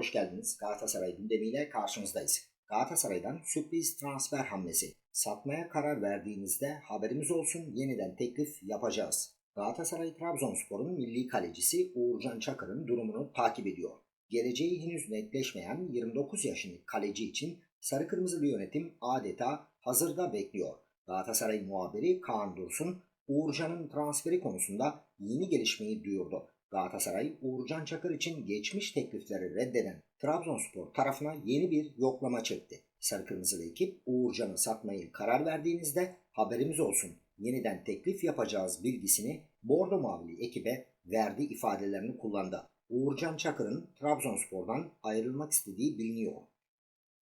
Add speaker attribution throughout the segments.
Speaker 1: hoş geldiniz. Galatasaray gündemiyle karşınızdayız. Galatasaray'dan sürpriz transfer hamlesi. Satmaya karar verdiğinizde haberimiz olsun yeniden teklif yapacağız. Galatasaray Trabzonspor'un milli kalecisi Uğurcan Çakır'ın durumunu takip ediyor. Geleceği henüz netleşmeyen 29 yaşındaki kaleci için sarı kırmızılı yönetim adeta hazırda bekliyor. Galatasaray muhabiri Kaan Dursun, Uğurcan'ın transferi konusunda yeni gelişmeyi duyurdu. Galatasaray, Uğurcan Çakır için geçmiş teklifleri reddeden Trabzonspor tarafına yeni bir yoklama çekti. Sarı Kırmızılı ekip Uğurcan'ı satmayı karar verdiğinizde haberimiz olsun yeniden teklif yapacağız bilgisini Bordo Mavili ekibe verdi ifadelerini kullandı. Uğurcan Çakır'ın Trabzonspor'dan ayrılmak istediği biliniyor.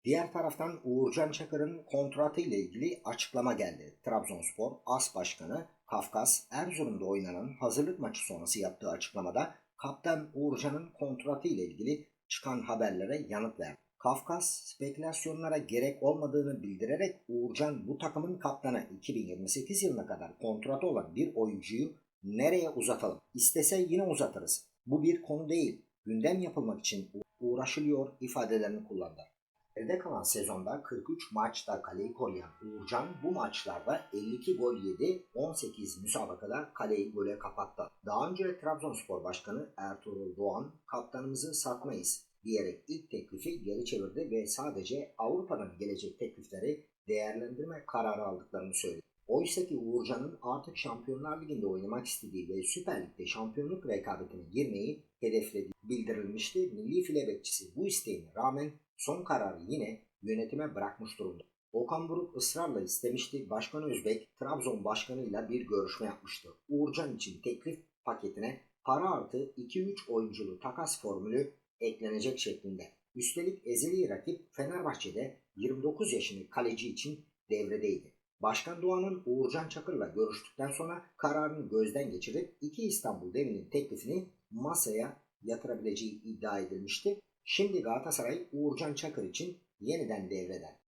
Speaker 1: Diğer taraftan Uğurcan Çakır'ın kontratı ile ilgili açıklama geldi. Trabzonspor As Başkanı Kafkas Erzurum'da oynanan hazırlık maçı sonrası yaptığı açıklamada kaptan Uğurcan'ın kontratı ile ilgili çıkan haberlere yanıt verdi. Kafkas spekülasyonlara gerek olmadığını bildirerek Uğurcan bu takımın kaptanı 2028 yılına kadar kontratı olan bir oyuncuyu nereye uzatalım? İstese yine uzatırız. Bu bir konu değil. Gündem yapılmak için uğraşılıyor ifadelerini kullandı. Geride kalan sezonda 43 maçta kaleyi koruyan Uğurcan bu maçlarda 52 gol yedi, 18 müsabakada kaleyi gole kapattı. Daha önce Trabzonspor Başkanı Ertuğrul Doğan kaptanımızı satmayız diyerek ilk teklifi geri çevirdi ve sadece Avrupa'dan gelecek teklifleri değerlendirme kararı aldıklarını söyledi. Oysa ki Uğurcan'ın artık Şampiyonlar Ligi'nde oynamak istediği ve Süper Lig'de şampiyonluk rekabetine girmeyi hedeflediği bildirilmişti. Milli file bekçisi bu isteğine rağmen son kararı yine yönetime bırakmış durumda. Okan Buruk ısrarla istemişti. Başkan Özbek Trabzon başkanıyla bir görüşme yapmıştı. Uğurcan için teklif paketine para artı 2-3 oyunculu takas formülü eklenecek şeklinde. Üstelik ezeli rakip Fenerbahçe'de 29 yaşındaki kaleci için devredeydi. Başkan Doğan'ın Uğurcan Çakır'la görüştükten sonra kararını gözden geçirip iki İstanbul devinin teklifini masaya yatırabileceği iddia edilmişti. Şimdi Galatasaray Uğurcan Çakır için yeniden devreden